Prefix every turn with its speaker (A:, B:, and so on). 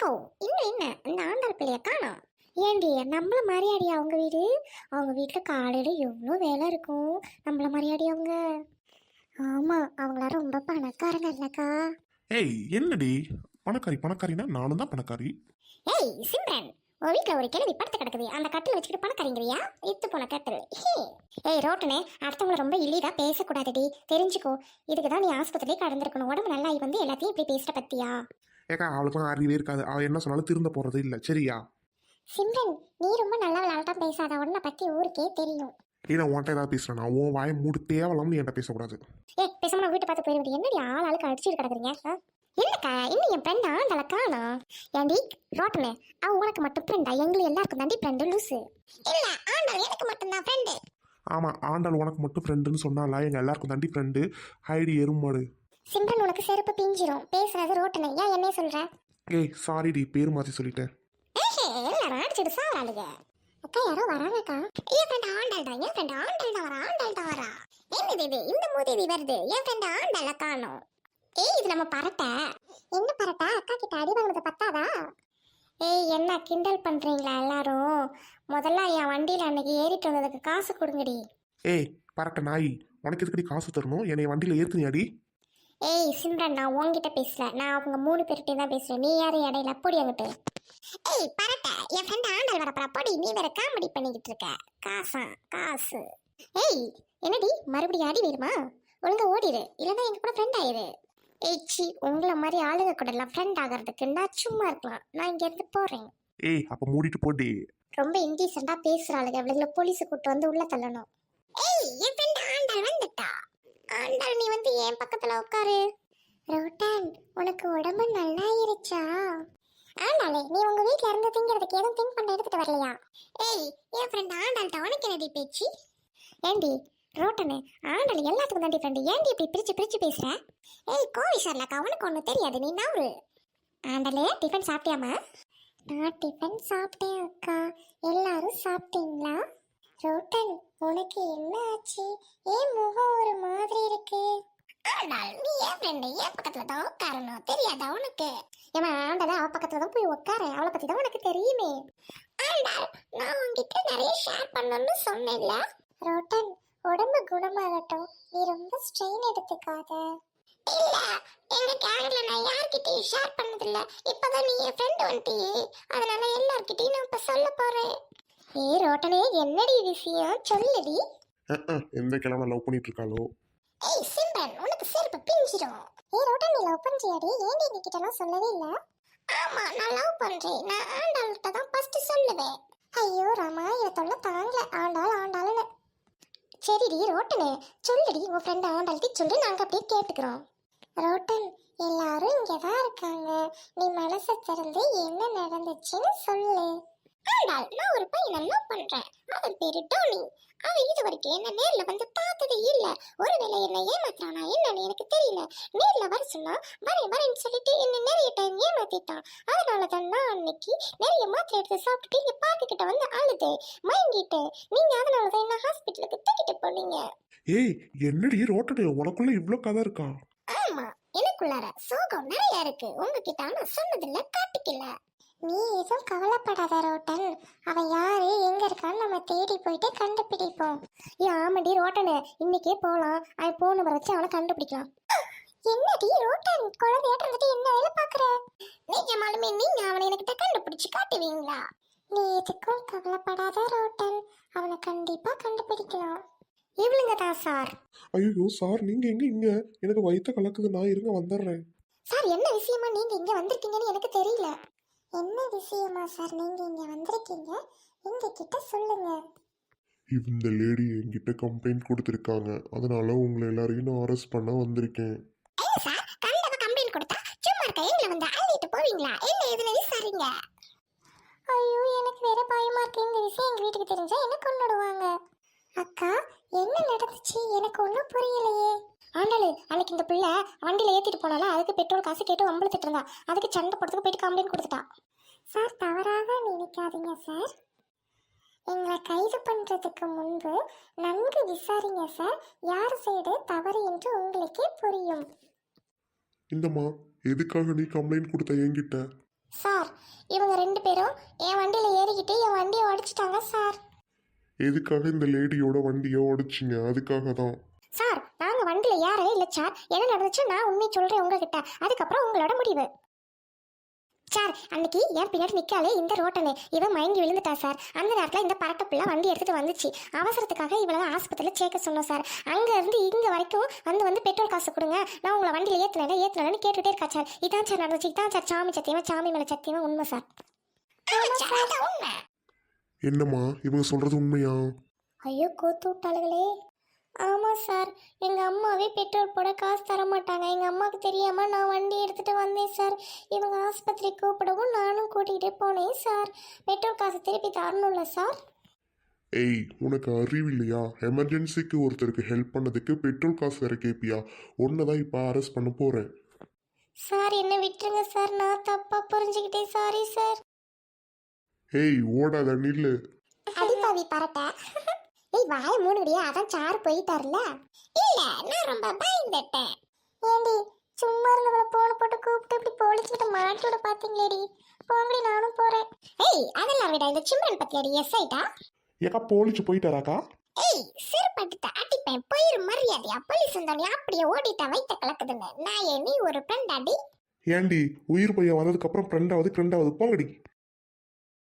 A: ஏக்கோ இன்னும் என்ன? இந்த ஆண்டாள் பிள்ளைய காணோம். ஏண்டி நம்மள மாதிரியாடி அவங்க வீடு? அவங்க வீட்டில் காலையில் எவ்வளோ வேலை இருக்கும்? நம்மள மாதிரியாடி அவங்க? ஆமாம் அவங்களாம் ரொம்ப பணக்காரங்க இல்லைக்கா.
B: ஏய் என்னடி? பணக்காரி பணக்காரினா நானும் தான் பணக்காரி.
A: ஏய் சிம்ரன் உன் வீட்டில் ஒரு கிழவி படுத்து கிடக்குது. அந்த கட்டில் வச்சுக்கிட்டு பணக்காரிங்கிறியா? இத்து போன கட்டில். ஏய் ரோட்டனே அடுத்தவங்கள ரொம்ப இழிதா பேசக்கூடாதுடி. தெரிஞ்சுக்கோ. இதுக்கு தான் நீ ஆஸ்பத்திரியே கடந்திருக்கணும். உடம்பு நல்லா வந்து எல்லாத்தையும் இப்படி பேசுற பத்தியா?
B: ஏக்கா அவளுக்குலாம் அறிவே இருக்காது. அவள் என்ன சொன்னாலும் திருந்த போறது இல்லை. சரியா?
A: சிம்ரன் நீ ரொம்ப நல்ல விளையாட்டா பேசாத. உன்னை பத்தி ஊருக்கே தெரியும்.
B: நீ நான் உன்ட்ட ஏதாவது பேசுறேன்? நான் உன் வாயை மூடு. தேவலாம்னு என்கிட்ட பேசக்கூடாது.
A: ஏ பேசாம நான் வீட்டை பார்த்து போயிட என்னடி ஆள் ஆளுக்கு அடிச்சுட்டு கிடக்குறீங்க? என்னக்கா இன்னும் என் ஃப்ரெண்ட் ஆண்டல காணோம் ஏண்டி ரோட்டனு அவ உனக்கு மட்டும் ஃப்ரெண்டா எங்களுக்கு எல்லாருக்கும் தாண்டி ஃப்ரெண்டு லூசு இல்ல ஆண்டல் எனக்கு மட்டும் தான் ஃப்ரெண்டு
B: ஆமாம் ஆண்டாள் உனக்கு மட்டும் ஃப்ரெண்டுன்னு சொன்னால எங்கள் எல்லாருக்கும் தாண்டி ஃப்ரெண்டு ஹைடி எருமாடு.
A: சிம்ரன் உனக்கு செருப்பு பிஞ்சிரும். பேசுறது ரோட்டனு ஏன் என்னைய சொல்ற?
B: ஏய் சாரிடி பேர் மாற்றி சொல்லிட்டேன்.
A: எல்லாரும் அடிச்சுட்டு சாவறாளுங்க அக்கா யாரோ வராங்கக்கா. என் ஃப்ரெண்ட் ஆண்டாள் தான் என் ஃப்ரெண்ட் ஆண்டாள் தான் வரா ஆண்டாள் தான் வரா. என்னது இது? இந்த மூதேவி வருது. என் ஃப்ரெண்ட் ஆண்டாள காணோம். ஏய் இது நம்ம பரட்டை. என்ன பரட்டை? அக்கா கிட்ட அடி வாங்கினது பத்தாதா? ஏய் என்ன கிண்டல் பண்றீங்களா எல்லாரும்? முதல்ல என் வண்டியில அன்னைக்கு ஏறிட்டு வந்ததுக்கு காசு கொடுங்கடி.
B: ஏய் பரட்ட நாய் உனக்கு எதுக்கடி காசு தரணும்? என்னை வண்டியில் ஏற்றுனியாடி
A: ஏய் சிம்ரன் நான் உன்கிட்ட பேசல. நான் அவங்க மூணு பேர்கிட்ட தான் பேசுறேன். நீ யாரும் இடையில? அப்படி அங்கிட்டு. ஏய் பரட்ட என் ஃப்ரெண்ட் ஆண்டல் வரப்பற. பொடி நீ வேற காமெடி பண்ணிக்கிட்டு இருக்க. காசா காசு. ஏய் என்னடி? மறுபடியும் அடி வேணுமா? ஒழுங்கா ஓடிடு இல்லைன்னா எங்க கூட ஃப்ரெண்ட் ஆயிரு. ஏய் சி உங்களை மாதிரி ஆளுங்க கூட எல்லாம் ஃப்ரெண்ட் ஆகிறதுக்கு நான் சும்மா இருக்கலாம். நான் இங்க இருந்து போறேன்.
B: ஏய் அப்போ மூடிட்டு போடி.
A: ரொம்ப இன்டீசெண்டா பேசுறாளுங்க இவளுங்களை போலீஸ் கூட்டு வந்து உள்ள தள்ளணும். ஏய் என் ஃப்ரெண்ட் ஆண்டாள் வந்துட்டா. ஆண்டாள் நீ வந்து என் பக்கத்துல உட்காரு. ரோட்டன் உனக்கு உடம்பு நல்லாயிருச்சா? ஆண்டாளே நீ உங்க வீட்ல இருந்து திங்கிறதுக்கு எதுவும் திங்க் பண்ண எடுத்துட்டு வரலையா? ஏய் என் ஃப்ரெண்ட் ஆண்டாள்கிட்ட உனக்கு என்னடி பேச்சு? ஏண்டி ரோட்டனு ஆண்டாள் எல்லாத்துக்கும் தாண்டி ஃப்ரெண்டு ஏண்டி இப்படி பிரிச்சு பிரிச்சு பேசுற? ஏய் கோவி சார்லக்கா உனக்கு ஒன்றும் தெரியாது நீ நவரு ஆண்டாளே டிஃபன் சாப்பிட்டியாமா நான் டிஃபன் சாப்பிட்டேன் அக்கா. எல்லாரும் சாப்பிட்டீங்களா? ரோட்டன் உனக்கு என்ன ஆச்சு? ஏன் முகம் ஒரு மாதிரி இருக்கு? ஆண்டாள் நீ ஏன் ஃப்ரெண்டு ஏன் பக்கத்துல தான் உட்காரணும்? தெரியாதா உனக்கு? ஏமா ஆண்டாள் அவ பக்கத்துல தான் போய் உட்கார அவளை பத்தி தான் உனக்கு தெரியுமே. ஆண்டாள் நான் உன்கிட்ட நிறைய ஷேர் பண்ணணும்னு சொன்னேன்ல. ரோட்டன் உடம்பு குணமாகட்டும். நீ ரொம்ப ஸ்ட்ரெயின் எடுத்துக்காத. இல்ல எங்க கேங்ல நான் யார்கிட்டயும் ஷேர் பண்ணதில்ல. இப்பதான் நீ என் ஃப்ரெண்ட் வந்துட்டியே. அதனால எல்லார்கிட்டயும் நான் இப்ப சொல்ல போறேன். ஏ ரோட்டனே என்னடி விஷயம்? சொல்லுடி.
B: எந்த கிழமை லவ் பண்ணிட்டு இருக்காளோ
A: ஏய் சிம்பன் உனக்கு செருப்பு பிஞ்சிரும். ஏ ரோட்டன் நீ லவ் பண்றியாடி? ஏன்டி நீ கிட்டலாம் சொல்லவே இல்ல. ஆமா நான் லவ் பண்றேன். நான் ஆண்டாள்கிட்ட தான் ஃபர்ஸ்ட் சொல்லுவேன். ஐயோ ராமா இவ தொல்லை தாங்கல. ஆண்டாள் ஆண்டாள்னு. சரிடி ரோட்டனே. சொல்லுடி உன் ஃப்ரெண்ட் ஆண்டாள்கிட்ட சொல்லி நாங்க அப்படியே கேட்டுக்கிறோம். ரோட்டன் எல்லாரும் இங்க தான் இருக்காங்க. நீ மனசை திறந்து என்ன நடந்துச்சுன்னு சொல்லு. ஆண்டாள் நான் ஒரு பையனை லவ் பண்றேன்? அவன் பேரு டோனி அவன் இது வரைக்கும் என்ன நேர்ல வந்து பார்த்ததே இல்ல. ஒருவேளை என்ன ஏமாத்துறானா என்னன்னு எனக்கு தெரியல. நேர்ல வர சொன்னா வரேன் வரேன்னு சொல்லிட்டு என்ன நிறைய டைம் ஏமாத்திட்டான். அதனால தான் நான் அன்னைக்கு நிறைய மாத்திரை எடுத்து சாப்பிட்டுட்டு இங்க பார்க்க கிட்ட வந்து அழுது மயங்கிட்டேன். நீங்க அதனால தான் என்ன ஹாஸ்பிட்டலுக்கு தூக்கிட்டு போனீங்க.
B: ஏய் என்னடி ரோட்டடு உனக்குள்ள இவ்வளோ கதை இருக்கா?
A: ஆமா எனக்குள்ளார சோகம் நிறைய இருக்கு. உங்ககிட்ட ஆனா சொன்னதில்ல காட்டிக்கல. நீ எதுவும் கவலைப்படாத ரோட்டன். அவன் யாரு எங்க இருக்கான்னு நம்ம தேடி போயிட்டு கண்டுபிடிப்போம். ஏ ஆமாடி ரோட்டனு. இன்னைக்கே போலாம். அவன் போன வச்சு அவனை கண்டுபிடிக்கலாம். என்னடி ரோட்டன்? குழந்தையாட்ட இருந்துட்டு என்ன வேலை பாக்குற நிஜமாலுமே நீங்க அவனை என்கிட்ட கண்டுபிடிச்சு காட்டுவீங்களா? நீ எதுக்கும் கவலைப்படாத ரோட்டன். அவனை கண்டிப்பா கண்டுபிடிக்கலாம். இவளுங்க தான் சார்.
B: ஐயோ சார் நீங்க எங்க இங்க? எனக்கு வயித்த கலக்குது. நான் இருங்க வந்துடுறேன்.
A: சார் என்ன விஷயமா நீங்க இங்க வந்திருக்கீங்கன்னு எனக்கு தெரியல. என்ன விஷயமா சார் நீங்க இங்க வந்திருக்கீங்க? எங்க கிட்ட சொல்லுங்க.
B: இந்த லேடி என்கிட்ட கம்ப்ளைண்ட் கொடுத்துருக்காங்க. அதனால உங்களை எல்லாரையும் நான் அரெஸ்ட் பண்ண வந்திருக்கேன்.
A: ஏ சார் கண்டவ கம்ப்ளைண்ட் கொடுத்தா சும்மா இருக்க எங்களை வந்து அள்ளிட்டு போவீங்களா? என்ன எதுல விசாரிங்க? ஐயோ எனக்கு வேற பயமா இருக்கு. இந்த விஷயம் எங்க வீட்டுக்கு தெரிஞ்சா என்ன கொண்டுடுவாங்க? அக்கா என்ன நடந்துச்சு? எனக்கு ஒன்றும் புரியலையே. ஆண்டாளு அன்னைக்கு இந்த பிள்ளை வண்டியில ஏத்திட்டு போனால அதுக்கு பெட்ரோல் காசு கேட்டு வம்பளத்துட்டு இருந்தா. அதுக்கு சண்டை போடுறதுக்கு போயிட்டு கம்ப்ளைண்ட் கொடுத்துட்டா. சார் தவறாக நினைக்காதீங்க சார். எங்களை கைது பண்றதுக்கு முன்பு நன்கு விசாரிங்க சார். யார் சைடு தவறு என்று உங்களுக்கே புரியும்.
B: இந்தம்மா எதுக்காக நீ கம்ப்ளைண்ட் கொடுத்த என்கிட்ட?
A: சார் இவங்க ரெண்டு பேரும் என் வண்டியில ஏறிக்கிட்டு என் வண்டியை உடைச்சிட்டாங்க சார்.
B: எதுக்காக இந்த லேடியோட வண்டியை உடைச்சிங்க அதுக்காக தான்.
A: சார் வண்டியில ஏறவே இல்லை சார். என்ன நடந்துச்சு? நான் உண்மை சொல்றேன் உங்ககிட்ட. அதுக்கப்புறம் உங்களோட முடிவு. சார் அன்னைக்கு என் பின்னாடி நிக்காலே இந்த ரோட்டனு. இவன் மயங்கி விழுந்துட்டா சார். அந்த நேரத்தில் இந்த பரட்ட பிள்ளை வண்டி எடுத்துட்டு வந்துச்சு. அவசரத்துக்காக இவளை ஆஸ்பத்திரியில் சேர்க்க சொன்னோம் சார். அங்க இருந்து இங்க வரைக்கும் வந்து வந்து பெட்ரோல் காசு கொடுங்க. நான் உங்களை வண்டியில ஏத்துனேன் ஏத்துனேன்னு கேட்டுட்டே இருக்கா சார். இதான் சார் நடந்துச்சு. இதான் சார் சாமி சத்தியமா சாமி மேல சத்தியமா உண்மை சார்.
B: என்னம்மா? இவங்க சொல்றது உண்மையா?
A: ஐயோ கோத்து விட்டாளுகளே. ஆமாம் சார். எங்கள் அம்மாவே பெட்ரோல் போட காசு தர மாட்டாங்க. எங்கள் அம்மாவுக்கு தெரியாமல் நான் வண்டி எடுத்துகிட்டு வந்தேன் சார். இவங்க ஆஸ்பத்திரி கூப்பிடவும் நானும் கூட்டிகிட்டு போனேன் சார். பெட்ரோல் காசு திருப்பி தரணும்ல சார்?
B: ஏய் உனக்கு அறிவு இல்லையா? எமர்ஜென்சிக்கு ஒருத்தருக்கு ஹெல்ப் பண்ணதுக்கு பெட்ரோல் காசு வேற கேப்பியா? உன்னை தான் இப்போ அரெஸ்ட் பண்ண போகிறேன்
A: சார் என்ன விட்டுருங்க சார். நான் தப்பாக புரிஞ்சுக்கிட்டேன். Sorry sir.
B: ஏய் ஓடாத நில்லு.
A: அடிப்பாவி பரட்ட. ஏய் வாய மூணுடியா அதான் சார் போயிட்டார்ல இல்ல நான் ரொம்ப பயந்துட்டேன். ஏண்டி சும்மா இருந்தவள போன போட்டு கூப்பிட்டு இப்படி போலீஸ் கிட்ட மாட்டி விட பாத்தீங்களேடி. போங்கடி நானும் போறேன். ஏய் அதெல்லாம் விட இந்த சிம்ரன் பத்தியாடி எஸ் ஐட்டா
B: ஏக்கா போலீஸ் போயிட்டாராக்கா?
A: ஏய் சிறுபட்டு அடிப்பேன் போயிரு மரியாதையா. போலீஸ் வந்தோடனே அப்படியே ஓடிட்டா வைத்த கலக்குதுன்னு. நான் ஏன் நீ ஒரு ஃப்ரெண்ட் அடி
B: ஏண்டி உயிர் பையன் வந்ததுக்கு அப்புறம் ஃப்ரெண்டாவது ஃப்ரெண்டாவது போங்கடி.